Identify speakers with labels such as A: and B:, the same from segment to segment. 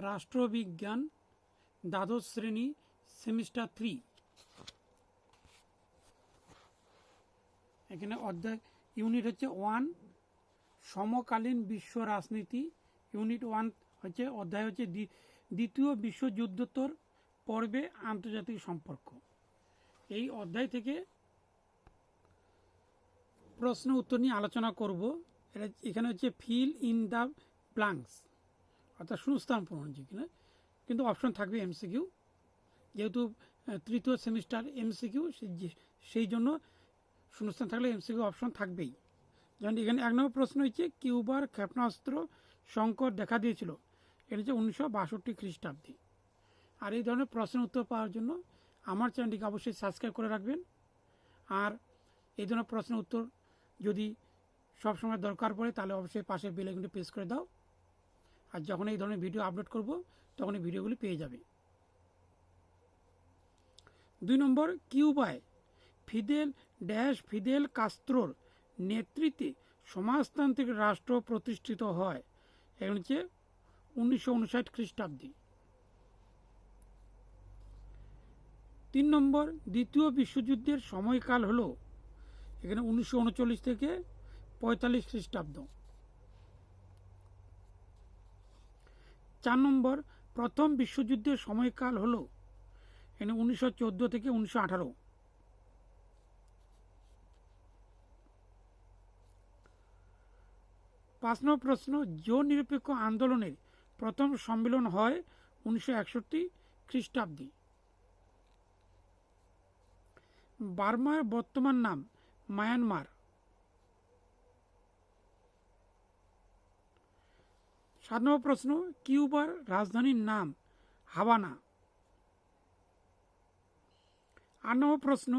A: রাষ্ট্রবিজ্ঞান, দ্বাদশ শ্রেণি, সেমিস্টার থ্রি। এখানে অধ্যায়, ইউনিট হচ্ছে ওয়ান, সমকালীন বিশ্ব রাজনীতি। ইউনিট ওয়ান হচ্ছে, অধ্যায় হচ্ছে দ্বি- দ্বিতীয় বিশ্বযুদ্ধোত্তর পর্বে আন্তর্জাতিক সম্পর্ক। এই অধ্যায় থেকে প্রশ্ন উত্তর নিয়ে আলোচনা করব। এখানে হচ্ছে ফিল ইন দ্য ব্লাঙ্কস অর্থাৎ শূন্যস্থান পূরণ যেখানে কিন্তু অপশন থাকবে এমসিকিউ যেহেতু তৃতীয় সেমিস্টার এমসিকিউ সেই জন্য শূন্যস্থান থাকলে এমসিকিউ অপশন থাকবেই। যেমন এখানে এক নম্বর প্রশ্ন হচ্ছে, কিউবার ক্ষেপণাস্ত্র সংকট দেখা দিয়েছিল। এটা হচ্ছে উনিশশো বাষট্টি খ্রিস্টাব্দে। আর এই ধরনের প্রশ্নের উত্তর পাওয়ার জন্য আমার চ্যানেলটিকে অবশ্যই সাবস্ক্রাইব করে রাখবেন। আর এই ধরনের প্রশ্নের উত্তর যদি সব সময় দরকার পড়ে, তাহলে অবশ্যই পাশের বেল আইকনটি প্রেস করে দাও। আর যখন এই ধরনের ভিডিও আপলোড করব, তখন এই ভিডিওগুলি পেয়ে যাবে। দুই নম্বর, কিউবায় ফিদেল ড্যাশ ফিদেল কাস্ত্রোর নেতৃত্বে সমাজতান্ত্রিক রাষ্ট্র প্রতিষ্ঠিত হয়। এখন হচ্ছে উনিশশো উনষাট খ্রিস্টাব্দে। তিন নম্বর, দ্বিতীয় বিশ্বযুদ্ধের সময়কাল হল এখানে উনিশশো উনচল্লিশ থেকে পঁয়তাল্লিশ খ্রিস্টাব্দ। চার নম্বর, প্রথম বিশ্বযুদ্ধের সময়কাল হল এখানে উনিশশো চোদ্দ থেকে উনিশশো আঠারো। পাঁচ নম্বর প্রশ্ন জো নিরপেক্ষ আন্দোলনের প্রথম সম্মেলন হয় উনিশশো একষট্টি খ্রিস্টাব্দে। বার্মার বর্তমান নাম মায়ানমার। সাত নম্বর প্রশ্ন, কিউবার রাজধানীর নাম হাভানা? আট নম্বর প্রশ্ন,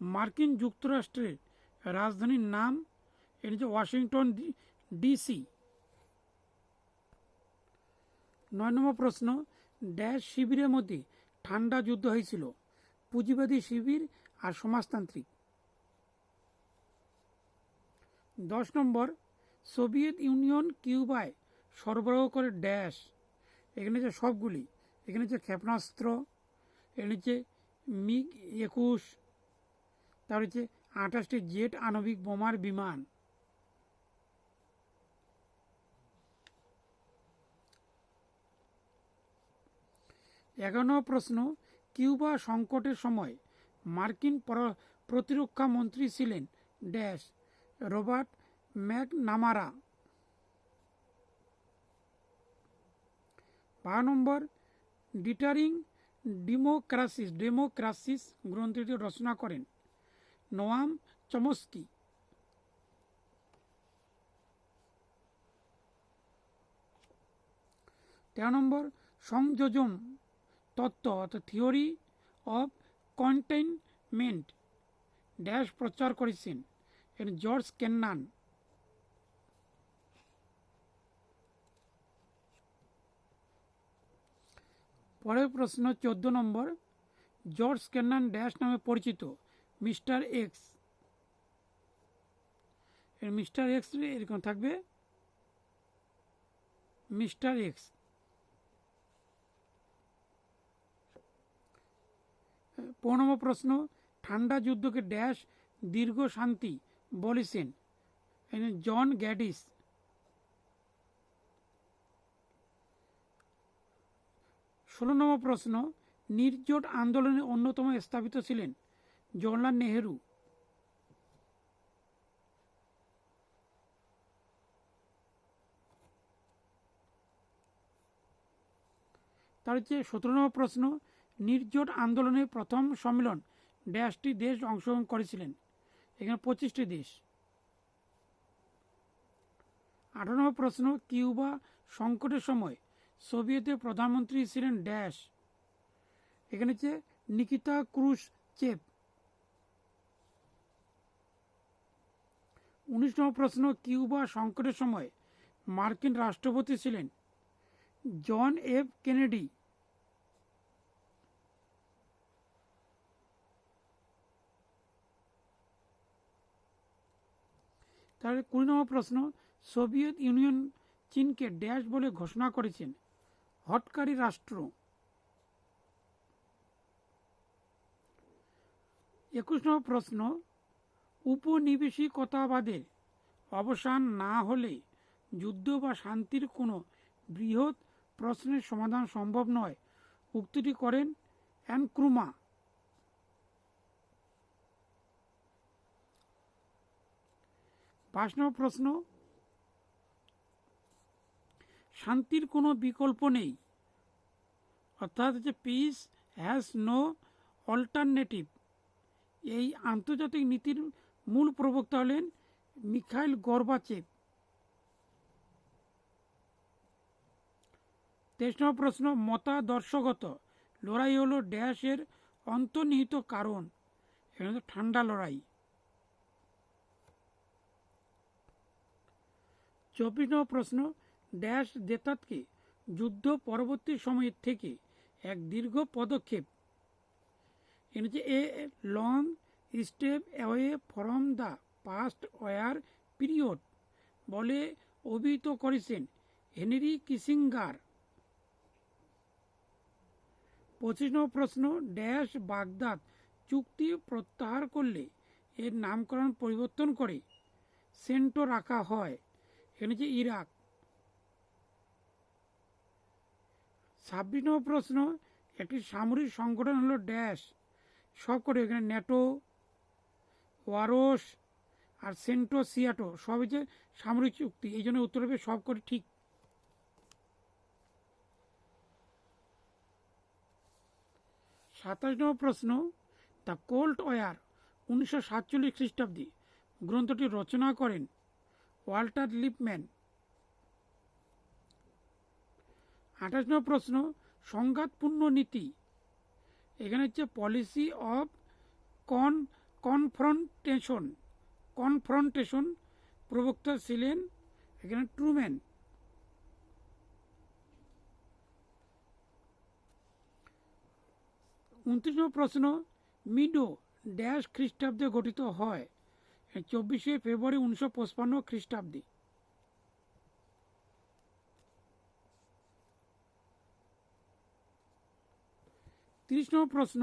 A: মার্কিন যুক্তরাষ্ট্রের রাজধানীর নাম এটি হচ্ছে ওয়াশিংটন ডিসি। নয় নম্বর প্রশ্ন, ড্যাশ শিবিরের মধ্যে ঠান্ডা যুদ্ধ হয়েছিল। পুঁজিবাদী শিবির আর সমাজতান্ত্রিক। দশ নম্বর, সোভিয়েত ইউনিয়ন কিউবায় সরবরাহ করে ড্যাশ। এখানে হচ্ছে সবগুলি। এখানে হচ্ছে ক্ষেপণাস্ত্র, এখানে হচ্ছে মিগ একুশ তার হচ্ছে আঠাশটি জেট আণবিক বোমার বিমান। এগারো প্রশ্ন, কিউবা সংকটের সময় মার্কিন প্রতিরক্ষা মন্ত্রী ছিলেন ড্যাশ, রবার্ট ম্যাকনামারা। বারো নম্বর, ডিটারিং ডিমোক্রাসিস, ডেমোক্রাসিস গ্রন্থটি রচনা করেন নোয়াম চমস্কি। তেরো নম্বর, সংযোজন তত্ত্ব অর্থাৎ থিওরি অফ কন্টেইনমেন্ট ড্যাশ প্রচার করেছেন জর্জ কেন্নান। পরের প্রশ্ন চোদ্দ নম্বর, জর্জ কেন্নান ড্যাশ নামে পরিচিত মিস্টার এক্স। মিস্টার এক্স এরকম থাকবে। Mister X. পনেরো প্রশ্ন, ঠান্ডা যুদ্ধকে ড্যাশ দীর্ঘ শান্তি বলেছেন। জন গ্যাডিস ষোলো নম্বর প্রশ্ন, নির্জোট আন্দোলনে অন্যতম স্থাপিত ছিলেন জওয়াহরলাল নেহেরু। তার হচ্ছে সতেরো প্রশ্ন, নির্জোট আন্দোলনের প্রথম সম্মেলন ড্যাশটি দেশ অংশগ্রহণ করেছিলেন। এখানে পঁচিশটি দেশ। আঠারো প্রশ্ন, কিউবা সংকটের সময় সোভিয়েতের প্রধানমন্ত্রী ছিলেন ড্যাশ। এখানে হচ্ছে নিকিতা ক্রুশ চেপ উনিশ নম্বর প্রশ্ন, কিউবা সংকটের সময় মার্কিন রাষ্ট্রপতি ছিলেন জন এফ কেনেডি। তাহলে কুড়ি নম্বর প্রশ্ন, সোভিয়েত ইউনিয়ন চীনকে ড্যাশ বলে ঘোষণা করেছেন। হটকারী রাষ্ট্র। একুশ নম্বর প্রশ্ন, উপনিবেশিকতাবাদের অবসান না হলে যুদ্ধ বা শান্তির কোনো বৃহৎ প্রশ্নের সমাধান সম্ভব নয়। উক্তিটি করেন অ্যানক্রুমা। পাঁচ নম্বর প্রশ্ন শান্তির কোনো বিকল্প নেই। অর্থাৎ হচ্ছে পিস হ্যাজ নো অল্টারনেটিভ এই আন্তর্জাতিক নীতির মূল প্রবক্তা হলেন মিখাইল গর্বাচেভ। তেইশ নম্বর প্রশ্ন, মতাদর্শগত। লড়াই হলো ড্যাশের অন্তর্নিহিত কারণ। এখানে ঠান্ডা লড়াই। চব্বিশ নম্বর প্রশ্ন ড্যাশ দেতাতকে যুদ্ধ পরবর্তী সময়ের থেকে এক দীর্ঘ পদক্ষেপ। এখানে হচ্ছে a long, step away from the past war period বলে অভিহিত করেছেন হেনরি কিসিঙ্গার। পঁচিশ নম্বর প্রশ্ন, ড্যাশ বাগদাদ চুক্তি প্রত্যাহার করলে এর নামকরণ পরিবর্তন করে সেন্টো রাখা হয়। এখানে যে ইরাক ছাব্বিশ নম্বর প্রশ্ন, একটি সামরিক সংগঠন হলো ড্যাশ। সব করে এখানে ন্যাটো, ওয়ারোস আর সেন্টো সিয়াটো সব হচ্ছে সামরিক চুক্তি। এই জন্য উত্তর হবে সব করে ঠিক। সাতাশ নম্বর প্রশ্ন, দ্য কোল্ড ওয়ার, উনিশশো সাতচল্লিশ খ্রিস্টাব্দে গ্রন্থটি রচনা করেন ওয়াল্টার লিপম্যান। আঠাশ নম্বর প্রশ্ন, সংঘাতপূর্ণ নীতি। এখানে হচ্ছে policy of con confrontation confrontation প্রবক্তা ছিলেন এখানে ট্রুম্যান উনত্রিশ প্রশ্ন, মিডো ড্যাশ খ্রিস্টাব্দে গঠিত হয়। চব্বিশে ফেব্রুয়ারি উনিশশো পঁচপান্ন খ্রিস্টাব্দে। তিরিশ নম্বর প্রশ্ন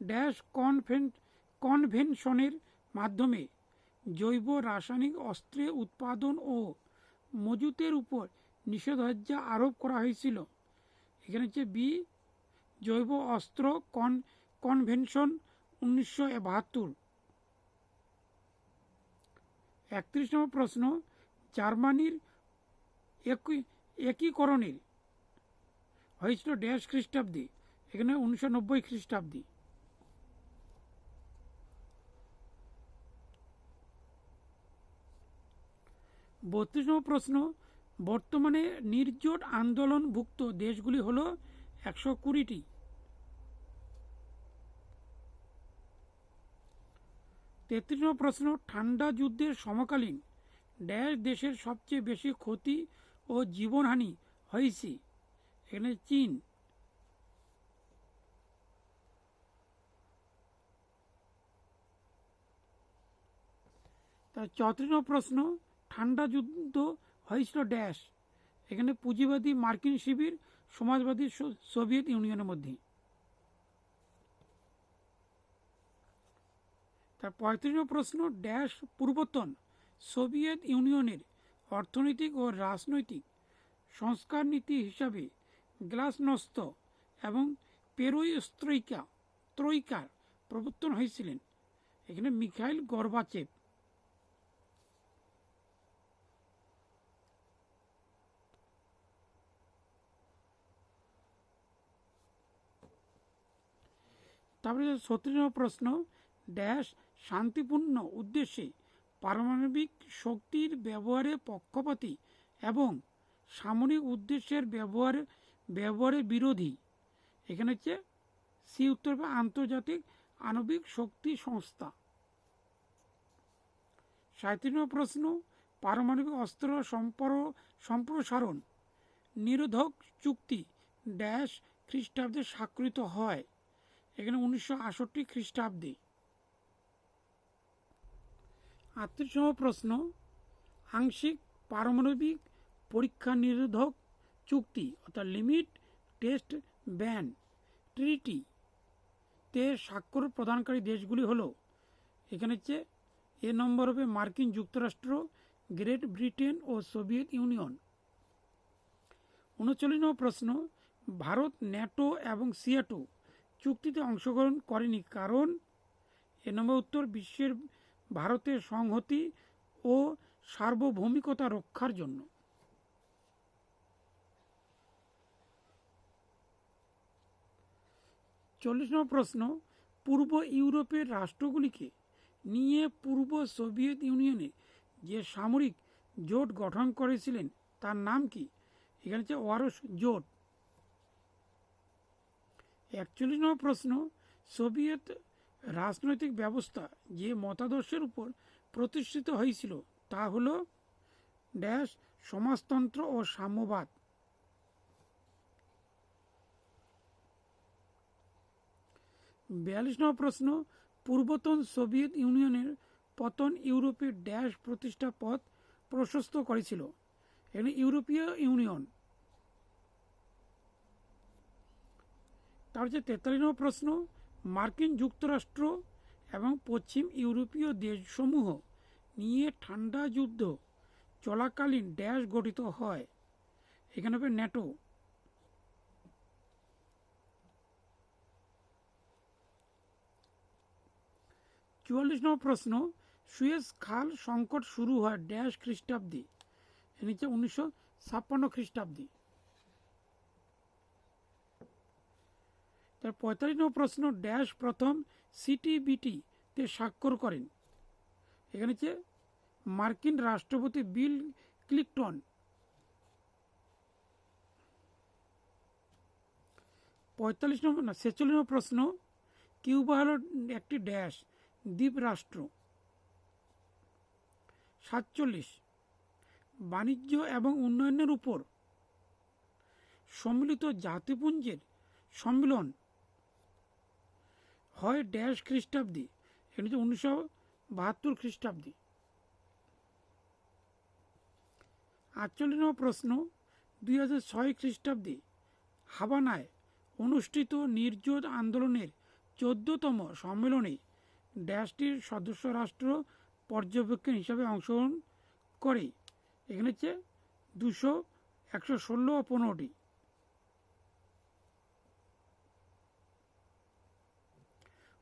A: ড্যাশ কনভেন, কনভেনশনের মাধ্যমে জৈব রাসায়নিক অস্ত্রের উৎপাদন ও মজুতের উপর নিষেধাজ্ঞা আরোপ করা হয়েছিল। এখানে হচ্ছে বি, জৈব অস্ত্র কন, কনভেনশন উনিশশো বাহাত্তর একত্রিশ নম্বর প্রশ্ন, জার্মানির একীকরণের, হয়েছিল ড্যাশ খ্রিস্টাব্দে। এখানে উনিশশো নব্বই খ্রিস্টাব্দে। বত্রিশ প্রশ্ন, বর্তমানে নির্জোট আন্দোলনভুক্ত দেশগুলি হল একশো কুড়িটি। তেত্রিশ নম্বর প্রশ্ন, ঠান্ডা যুদ্ধের সমকালীন ড্যাশ দেশের সবচেয়ে বেশি ক্ষতি ও জীবনহানি হয়েছে। এখানে চীন চৌত্রিশ প্রশ্ন, ঠান্ডা যুদ্ধ হয়েছিল ড্যাশ। এখানে পুঁজিবাদী মার্কিন শিবির, সমাজবাদী সোভিয়েত ইউনিয়নের মধ্যে। তার পঁয়ত্রিশ প্রশ্ন, ড্যাশ পূর্বতন সোভিয়েত ইউনিয়নের অর্থনৈতিক ও রাজনৈতিক সংস্কার নীতি হিসাবে গ্লাসনস্ত এবং পেরোয়স্ত্রৈকা ত্রৈকার প্রবর্তন হয়েছিলেন। এখানে মিখাইল গর্বাচেভ তারপরে ছত্রিশ নম্বর প্রশ্ন ড্যাশ শান্তিপূর্ণ উদ্দেশ্যে পারমাণবিক শক্তির ব্যবহারে পক্ষপাতী এবং সামরিক উদ্দেশ্যের ব্যবহার, ব্যবহারে বিরোধী। এখানে হচ্ছে সি উত্তর আন্তর্জাতিক আণবিক শক্তি সংস্থা। সাঁত্রিশ প্রশ্ন, পারমাণবিক অস্ত্র সম্পর, সম্প্রসারণ। নিরোধক চুক্তি ড্যাশ খ্রিস্টাব্দে স্বাক্ষরিত হয়। এখানে উনিশশো আষট্টি খ্রিস্টাব্দে। আত্মীয়সম প্রশ্ন, আংশিক পারমাণবিক পরীক্ষা নিরোধক চুক্তি, অর্থাৎ লিমিট, টেস্ট, ব্যান, ট্রিটি, তে স্বাক্ষর প্রদানকারী দেশগুলি হলো, এখানে হচ্ছে এ নম্বর হবে মার্কিন যুক্তরাষ্ট্র, গ্রেট ব্রিটেন ও সোভিয়েত ইউনিয়ন। উনচল্লিশ প্রশ্ন, ভারত, ন্যাটো এবং সিয়াটো চুক্তিতে অংশগ্রহণ করেনি। কারণ এ নম্বর উত্তর, বিশ্বের ভারতের সংহতি ও সার্বভৌমিকতা রক্ষার জন্য। চল্লিশ নম্বর প্রশ্ন, পূর্ব ইউরোপের রাষ্ট্রগুলিকে নিয়ে পূর্ব সোভিয়েত ইউনিয়নে যে সামরিক জোট গঠন করেছিলেন, তার নাম কি? এখানে হচ্ছে ওয়ারস জোট। একচল্লিশ প্রশ্ন, সোভিয়েত রাজনৈতিক ব্যবস্থা যে মতাদর্শের উপর প্রতিষ্ঠিত হয়েছিল, তা হল ড্যাশ, সমাজতন্ত্র ও সাম্যবাদ। বিয়াল্লিশ নম্বর প্রশ্ন, পূর্বতন সোভিয়েত ইউনিয়নের পতন ইউরোপের ড্যাশ প্রতিষ্ঠা পথ প্রশস্ত করেছিল। এখানে ইউরোপীয় ইউনিয়ন। তার হচ্ছে তেতাল্লিশ নম্বর প্রশ্ন, মার্কিন যুক্তরাষ্ট্র এবং পশ্চিম ইউরোপীয় দেশসমূহ নিয়ে ঠান্ডা যুদ্ধ চলাকালীন ড্যাশ গঠিত হয়। এখানে হবে ন্যাটো। চুয়াল্লিশ নম্বর প্রশ্ন, সুয়েজ খাল সংকট শুরু হয় ড্যাশ খ্রিস্টাব্দে নিচে উনিশশো ছাপ্পান্ন খ্রিস্টাব্দে। তার পঁয়তাল্লিশ নম্বর প্রশ্ন ড্যাশ প্রথম সিটিবিটি তে স্বাক্ষর করেন। এখানে হচ্ছে মার্কিন রাষ্ট্রপতি বিল ক্লিকটন পঁয়তাল্লিশ নম্বর, না, ছেচল্লিশ নম্বর প্রশ্ন, কিউবা হল একটি ড্যাশ দ্বীপ রাষ্ট্র সাতচল্লিশ, বাণিজ্য এবং উন্নয়নের উপর সম্মিলিত জাতিপুঞ্জের সম্মিলন হয় ড্যাশ খ্রিস্টাব্দে। এখানে হচ্ছে উনিশশো বাহাত্তর খ্রিস্টাব্দে। আটচল্লিশ নম্বর প্রশ্ন, দুই হাজার ছয় খ্রিস্টাব্দে হাবানায় অনুষ্ঠিত নির্যোধ আন্দোলনের চোদ্দতম সম্মেলনে ড্যাশটির সদস্য রাষ্ট্র পর্যবেক্ষণ হিসাবে অংশগ্রহণ করে। এখানে হচ্ছে দুশো, একশো ষোলো ও পনেরোটি।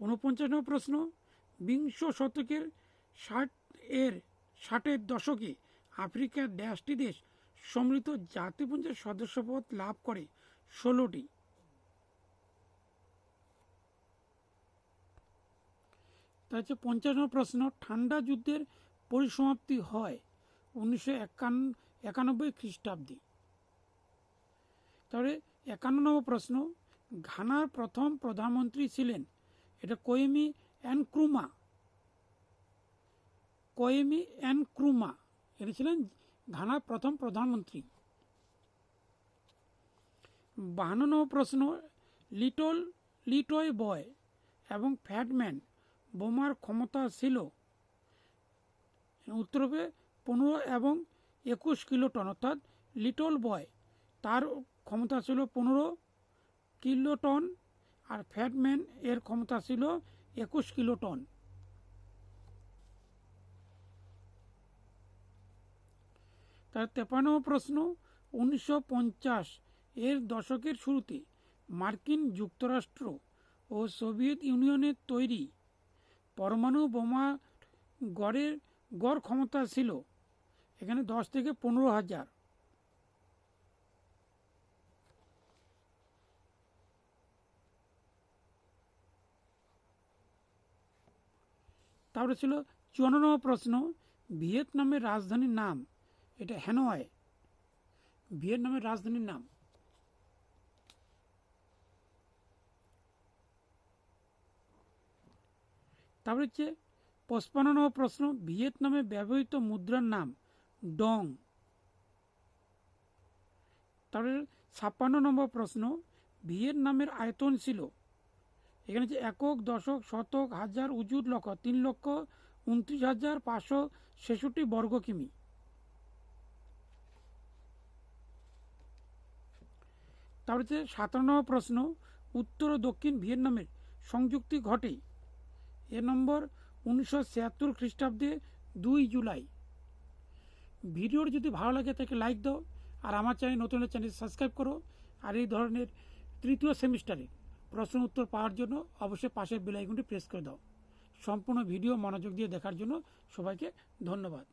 A: ঊনপঞ্চাশ নম্বর প্রশ্ন বিংশ শতকের ষাট এর ষাটের দশকে আফ্রিকার ড্যাশটি দেশ সম্মিলিত জাতিপুঞ্জের সদস্যপদ লাভ করে ষোলোটি। তা হচ্ছে পঞ্চাশ নম্বর প্রশ্ন, ঠান্ডা যুদ্ধের পরিসমাপ্তি হয় উনিশশো একানব্বই খ্রিস্টাব্দে। তাহলে একান্ন নম্বর প্রশ্ন, ঘানার প্রথম প্রধানমন্ত্রী ছিলেন এটা কোয়েমি ক্রুমা। কোয়েমি ক্রুমা। এটি ছিলেন ঘানার প্রথম প্রধানমন্ত্রী। বাহান্ন প্রশ্ন, লিটল, লিটয় বয় এবং ফ্যাটম্যান বোমার ক্ষমতা ছিল। উত্তর হবে পনেরো এবং একুশ কিলোটন অর্থাৎ লিটল বয় তার ক্ষমতা ছিল পনেরো কিলোটন আর ফ্যাটম্যান এর ক্ষমতা ছিল একুশ কিলোটন তার তেপান্ন প্রশ্ন, উনিশশো পঞ্চাশ এর দশকের শুরুতে মার্কিন যুক্তরাষ্ট্র ও সোভিয়েত ইউনিয়নের তৈরি পরমাণু বোমা গড়ের গড় ক্ষমতা ছিল, এখানে দশ থেকে পনেরো হাজার। তারপরে ছিল চুয়ান্ন প্রশ্ন, ভিয়েতনামের রাজধানীর নাম। এটা হ্যানয়। ভিয়েতনামের রাজধানীর নাম। তারপরে হচ্ছে পঁচপান্ন নম্বর প্রশ্ন, ভিয়েতনামে ব্যবহৃত মুদ্রার নাম ডং। তারপরে ছাপ্পান্ন নম্বর প্রশ্ন, ভিয়েতনামের আয়তন ছিল এখানে যে একক, দশক, শতক, হাজার, উজুর লক্ষ তিন লক্ষ, উনত্রিশ হাজার, পাঁচশো ছেষট্টি বর্গ কিমি। তারপর হচ্ছে সাতান্ন প্রশ্ন, উত্তর ও দক্ষিণ ভিয়েতনামের সংযুক্তি ঘটে। এ নম্বর, উনিশশো ছিয়াত্তর খ্রিস্টাব্দে দুই জুলাই। ভিডিওর যদি ভালো লাগে তাকে লাইক দাও, আর আমার চ্যানেল নতুন চ্যানেল সাবস্ক্রাইব করো, আর এই ধরনের তৃতীয় সেমিস্টারে প্রশ্ন উত্তর পাওয়ার জন্য অবশ্যই পাশের বেল প্রেস করে দাও। সম্পূর্ণ ভিডিও মনোযোগ দিয়ে দেখার জন্য সবাইকে ধন্যবাদ।